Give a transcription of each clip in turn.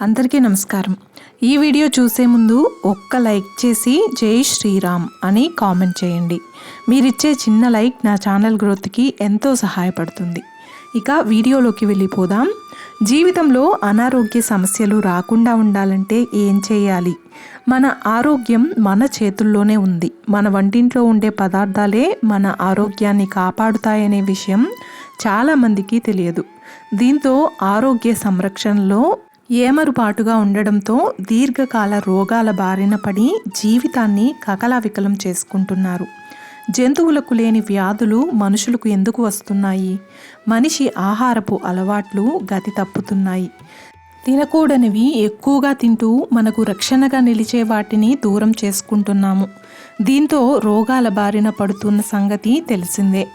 అందరికీ నమస్కారం. ఈ వీడియో చూసే ముందు ఒక్క లైక్ చేసి జై శ్రీరామ్ అని కామెంట్ చేయండి. మీరిచ్చే చిన్న లైక్ నా ఛానల్ గ్రోత్కి ఎంతో సహాయపడుతుంది. ఇక వీడియోలోకి వెళ్ళిపోదాం. జీవితంలో అనారోగ్య సమస్యలు రాకుండా ఉండాలంటే ఏం చేయాలి? మన ఆరోగ్యం మన చేతుల్లోనే ఉంది. మన వంటింట్లో ఉండే పదార్థాలే మన ఆరోగ్యాన్ని కాపాడుతాయనే విషయం చాలామందికి తెలియదు. దీంతో ఆరోగ్య సంరక్షణలో ఏమరుపాటుగా ఉండడంతో దీర్ఘకాల రోగాల బారిన పడి జీవితాన్ని కకలావికలం చేసుకుంటున్నారు. జంతువులకు లేని వ్యాధులు మనుషులకు ఎందుకు వస్తున్నాయి? మనిషి ఆహారపు అలవాట్లు గతి తప్పుతున్నాయి. తినకూడనివి ఎక్కువగా తింటూ మనకు రక్షణగా నిలిచే వాటిని దూరం చేసుకుంటున్నాము. దీంతో రోగాల బారిన పడుతున్న సంగతి తెలిసిందే.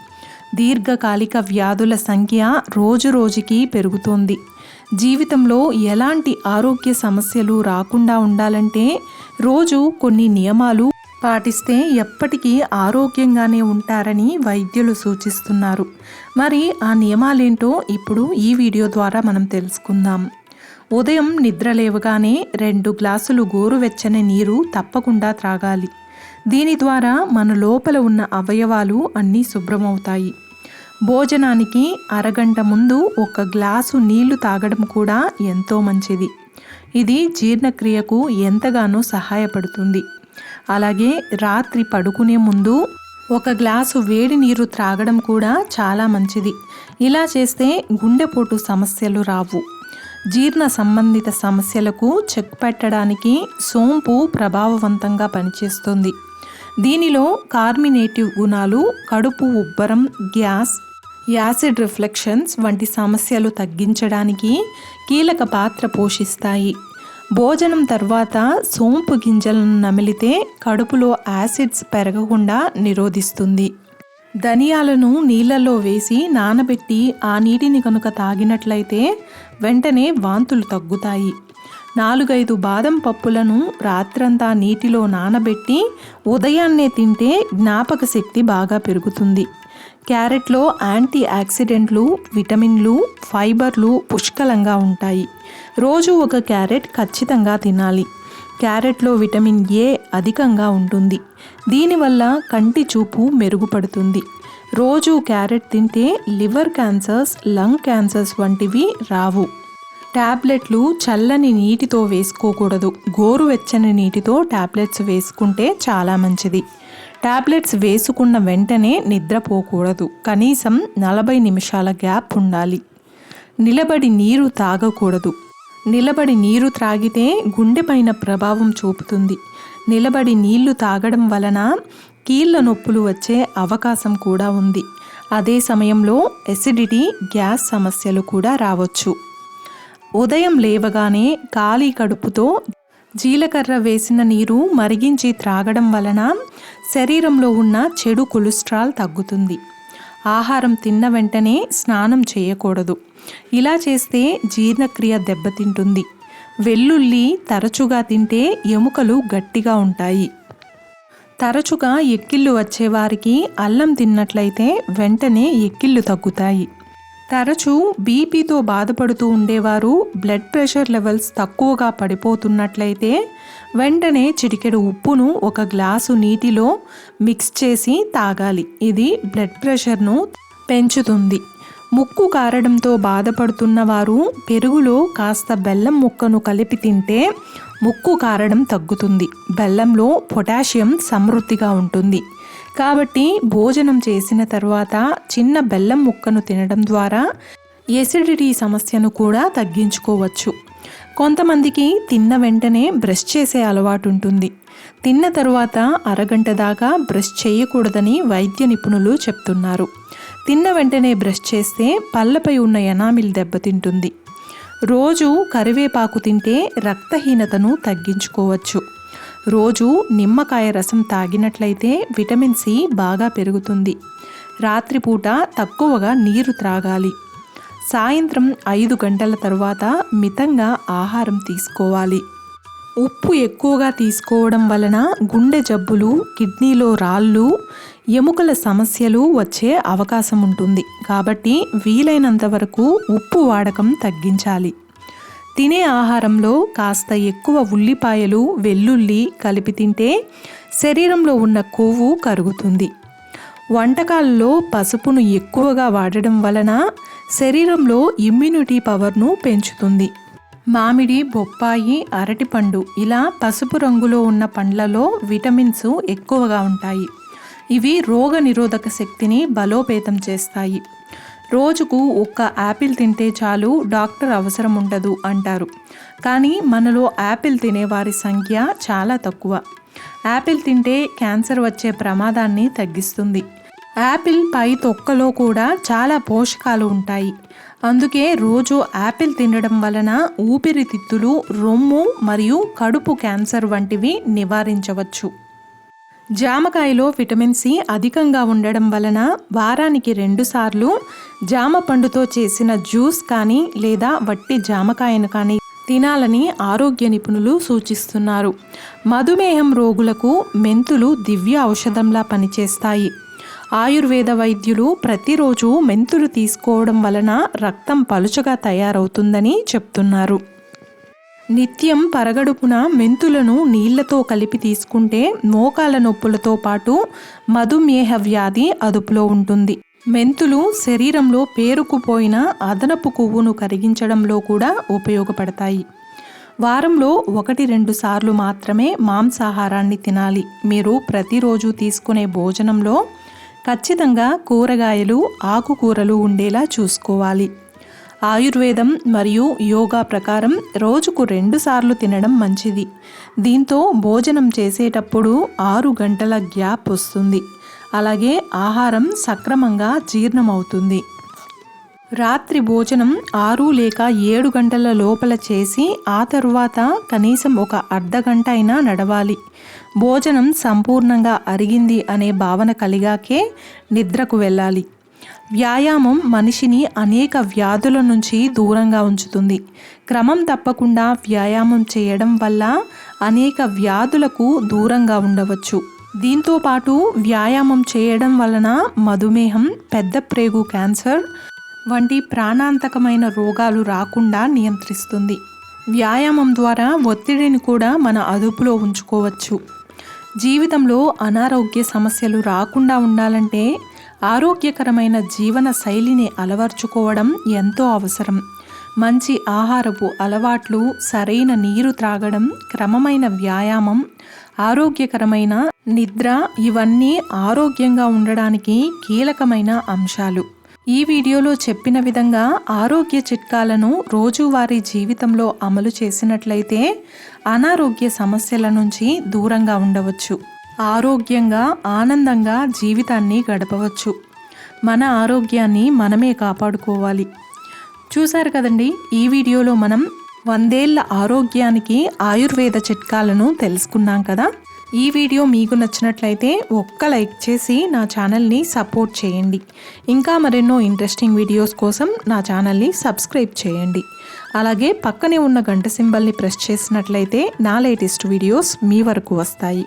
దీర్ఘకాలిక వ్యాధుల సంఖ్య రోజు రోజుకి పెరుగుతోంది. జీవితంలో ఎలాంటి ఆరోగ్య సమస్యలు రాకుండా ఉండాలంటే రోజు కొన్ని నియమాలు పాటిస్తే ఎప్పటికీ ఆరోగ్యంగానే ఉంటారని వైద్యులు సూచిస్తున్నారు. మరి ఆ నియమాలేంటో ఇప్పుడు ఈ వీడియో ద్వారా మనం తెలుసుకుందాం. ఉదయం నిద్ర లేవగానే రెండు గ్లాసులు గోరువెచ్చని నీరు తప్పకుండా త్రాగాలి. దీని ద్వారా మన లోపల ఉన్న అవయవాలు అన్నీ శుభ్రమవుతాయి. భోజనానికి అరగంట ముందు ఒక గ్లాసు నీళ్ళు తాగడం కూడా ఎంతో మంచిది. ఇది జీర్ణక్రియకు ఎంతగానో సహాయపడుతుంది. అలాగే రాత్రి పడుకునే ముందు ఒక గ్లాసు వేడి నీరు త్రాగడం కూడా చాలా మంచిది. ఇలా చేస్తే గుండెపోటు సమస్యలు రావు. జీర్ణ సంబంధిత సమస్యలకు చెక్ పెట్టడానికి సోంపు ప్రభావవంతంగా పనిచేస్తుంది. దీనిలో కార్మినేటివ్ గుణాలు కడుపు ఉబ్బరం గ్యాస్ యాసిడ్ రిఫ్లెక్షన్స్ వంటి సమస్యలు తగ్గించడానికి కీలక పాత్ర పోషిస్తాయి. భోజనం తర్వాత సోంపు గింజలను నమిలితే కడుపులో యాసిడ్స్ పెరగకుండా నిరోధిస్తుంది. ధనియాలను నీళ్ళల్లో వేసి నానబెట్టి ఆ నీటిని కనుక తాగినట్లయితే వెంటనే వాంతులు తగ్గుతాయి. నాలుగైదు బాదం పప్పులను రాత్రంతా నీటిలో నానబెట్టి ఉదయాన్నే తింటే జ్ఞాపక శక్తి బాగా పెరుగుతుంది. క్యారెట్లో యాంటీ ఆక్సిడెంట్లు విటమిన్లు ఫైబర్లు పుష్కలంగా ఉంటాయి. రోజు ఒక క్యారెట్ ఖచ్చితంగా తినాలి. క్యారెట్లో విటమిన్ ఏ అధికంగా ఉంటుంది. దీనివల్ల కంటి చూపు మెరుగుపడుతుంది. రోజు క్యారెట్ తింటే లివర్ క్యాన్సర్స్ లంగ్ క్యాన్సర్స్ వంటివి రావు. ట్యాబ్లెట్లు చల్లని నీటితో వేసుకోకూడదు. గోరువెచ్చని నీటితో ట్యాబ్లెట్స్ వేసుకుంటే చాలా మంచిది. టాబ్లెట్స్ వేసుకున్న వెంటనే నిద్రపోకూడదు కనీసం నలభై నిమిషాల గ్యాప్ ఉండాలి. నిలబడి నీరు తాగకూడదు. నిలబడి నీరు త్రాగితే గుండెపైన ప్రభావం చూపుతుంది. నిలబడి నీళ్ళు తాగడం వలన కీళ్ళ నొప్పులు వచ్చే అవకాశం కూడా ఉంది. అదే సమయంలో ఎసిడిటీ గ్యాస్ సమస్యలు కూడా రావచ్చు. ఉదయం లేవగానే ఖాళీ కడుపుతో జీలకర్ర వేసిన నీరు మరిగించి త్రాగడం వలన శరీరంలో ఉన్న చెడు కొలెస్ట్రాల్ తగ్గుతుంది. ఆహారం తిన్న వెంటనే స్నానం చేయకూడదు. ఇలా చేస్తే జీర్ణక్రియ దెబ్బతింటుంది. వెల్లుల్లి తరచుగా తింటే ఎముకలు గట్టిగా ఉంటాయి. తరచుగా ఎక్కిళ్ళు వచ్చేవారికి అల్లం తిన్నట్లయితే వెంటనే ఎక్కిళ్ళు తగ్గుతాయి. తరచూ బీపీతో బాధపడుతూ ఉండేవారు బ్లడ్ ప్రెషర్ లెవెల్స్ తక్కువగా పడిపోతున్నట్లయితే వెంటనే చిటికెడు ఉప్పును ఒక గ్లాసు నీటిలో మిక్స్ చేసి తాగాలి. ఇది బ్లడ్ ప్రెషర్ను పెంచుతుంది. ముక్కు కారడంతో బాధపడుతున్న వారు పెరుగులో కాస్త బెల్లం ముక్కను కలిపి తింటే ముక్కు కారడం తగ్గుతుంది. బెల్లంలో పొటాషియం సమృద్ధిగా ఉంటుంది. కాబట్టి భోజనం చేసిన తర్వాత చిన్న బెల్లం ముక్కను తినడం ద్వారా ఎసిడిటీ సమస్యను కూడా తగ్గించుకోవచ్చు. కొంతమందికి తిన్న వెంటనే బ్రష్ చేసే అలవాటు ఉంటుంది. తిన్న తరువాత అరగంట దాకా బ్రష్ చేయకూడదని వైద్య నిపుణులు చెప్తున్నారు. తిన్న వెంటనే బ్రష్ చేస్తే పళ్ళపై ఉన్న ఎనామిల్ దెబ్బతింటుంది రోజు కరివేపాకు తింటే రక్తహీనతను తగ్గించుకోవచ్చు. రోజు నిమ్మకాయ రసం తాగినట్లయితే విటమిన్ సి బాగా పెరుగుతుంది. రాత్రిపూట తక్కువగా నీరు త్రాగాలి. సాయంత్రం ఐదు గంటల తర్వాత మితంగా ఆహారం తీసుకోవాలి. ఉప్పు ఎక్కువగా తీసుకోవడం వలన గుండె జబ్బులు కిడ్నీలో రాళ్ళు ఎముకల సమస్యలు వచ్చే అవకాశం ఉంటుంది. కాబట్టి వీలైనంత వరకు ఉప్పు వాడకం తగ్గించాలి. తినే ఆహారంలో కాస్త ఎక్కువ ఉల్లిపాయలు వెల్లుల్లి కలిపి తింటే శరీరంలో ఉన్న కొవ్వు కరుగుతుంది. వంటకాలలో పసుపును ఎక్కువగా వాడడం వలన శరీరంలో ఇమ్యూనిటీ పవర్ను పెంచుతుంది. మామిడి బొప్పాయి అరటిపండు ఇలా పసుపు రంగులో ఉన్న పండ్లలో విటమిన్స్ ఎక్కువగా ఉంటాయి. ఇవి రోగ నిరోధక శక్తిని బలోపేతం చేస్తాయి. రోజుకు ఒక్క యాపిల్ తింటే చాలు డాక్టర్ అవసరం ఉండదు అంటారు. కానీ మనలో యాపిల్ తినేవారి సంఖ్య చాలా తక్కువ. యాపిల్ తింటే క్యాన్సర్ వచ్చే ప్రమాదాన్ని తగ్గిస్తుంది. యాపిల్ పై తొక్కలో కూడా చాలా పోషకాలు ఉంటాయి. అందుకే రోజు యాపిల్ తినడం వలన ఊపిరితిత్తులు రొమ్ము మరియు కడుపు క్యాన్సర్ వంటివి నివారించవచ్చు. జామకాయలో విటమిన్ సి అధికంగా ఉండడం వలన వారానికి రెండుసార్లు జామ పండుతో చేసిన జ్యూస్ కానీ లేదా వట్టి జామకాయను కానీ తినాలని ఆరోగ్య నిపుణులు సూచిస్తున్నారు. మధుమేహం రోగులకు మెంతులు దివ్య ఔషధంలా పనిచేస్తాయి. ఆయుర్వేద వైద్యులు ప్రతిరోజు మెంతులు తీసుకోవడం వలన రక్తం పలుచగా తయారవుతుందని చెప్తున్నారు. నిత్యం పరగడుపున మెంతులను నీళ్ళతో కలిపి తీసుకుంటే మోకాల నొప్పులతో పాటు మధుమేహ వ్యాధి అదుపులో ఉంటుంది. మెంతులు శరీరంలో పేరుకుపోయిన అదనపు కొవ్వును కరిగించడంలో కూడా ఉపయోగపడతాయి. వారంలో ఒకటి రెండు సార్లు మాత్రమే మాంసాహారాన్ని తినాలి. మీరు ప్రతిరోజు తీసుకునే భోజనంలో ఖచ్చితంగా కూరగాయలు ఆకుకూరలు ఉండేలా చూసుకోవాలి. ఆయుర్వేదం మరియు యోగా ప్రకారం రోజుకు రెండు సార్లు తినడం మంచిది. దీంతో భోజనం చేసేటప్పుడు ఆరు గంటల గ్యాప్ వస్తుంది. అలాగే ఆహారం సక్రమంగా జీర్ణమవుతుంది. రాత్రి భోజనం ఆరు లేక ఏడు గంటల లోపల చేసి ఆ తరువాత కనీసం ఒక అర్ధ గంట అయినా నడవాలి. భోజనం సంపూర్ణంగా అరిగింది అనే భావన కలిగాకే నిద్రకు వెళ్ళాలి. వ్యాయామం మనిషిని అనేక వ్యాధుల నుంచి దూరంగా ఉంచుతుంది. క్రమం తప్పకుండా వ్యాయామం చేయడం వల్ల అనేక వ్యాధులకు దూరంగా ఉండవచ్చు. దీంతో పాటు వ్యాయామం చేయడం వలన మధుమేహం పెద్ద ప్రేగు క్యాన్సర్ వంటి ప్రాణాంతకమైన రోగాలు రాకుండా నియంత్రిస్తుంది. వ్యాయామం ద్వారా ఒత్తిడిని కూడా మన అదుపులో ఉంచుకోవచ్చు. జీవితంలో అనారోగ్య సమస్యలు రాకుండా ఉండాలంటే ఆరోగ్యకరమైన జీవన శైలిని అలవర్చుకోవడం ఎంతో అవసరం. మంచి ఆహారపు అలవాట్లు సరైన నీరు త్రాగడం క్రమమైన వ్యాయామం ఆరోగ్యకరమైన నిద్ర ఇవన్నీ ఆరోగ్యంగా ఉండడానికి కీలకమైన అంశాలు. ఈ వీడియోలో చెప్పిన విధంగా ఆరోగ్య చిట్కాలను రోజువారీ జీవితంలో అమలు చేసినట్లయితే అనారోగ్య సమస్యల నుంచి దూరంగా ఉండవచ్చు. ఆరోగ్యంగా ఆనందంగా జీవితాన్ని గడపవచ్చు. మన ఆరోగ్యాన్ని మనమే కాపాడుకోవాలి. చూశారు కదండి ఈ వీడియోలో మనం వందేళ్ళ ఆరోగ్యానికి ఆయుర్వేద చిట్కాలను తెలుసుకున్నాం కదా? ఈ వీడియో మీకు నచ్చినట్లయితే ఒక్క లైక్ చేసి నా ఛానల్ని సపోర్ట్ చేయండి. ఇంకా మరెన్నో ఇంట్రెస్టింగ్ వీడియోస్ కోసం నా ఛానల్ని సబ్స్క్రైబ్ చేయండి. అలాగే పక్కనే ఉన్న గంట సింబల్ని ప్రెస్ చేసినట్లయితే నా లేటెస్ట్ వీడియోస్ మీ వరకు వస్తాయి.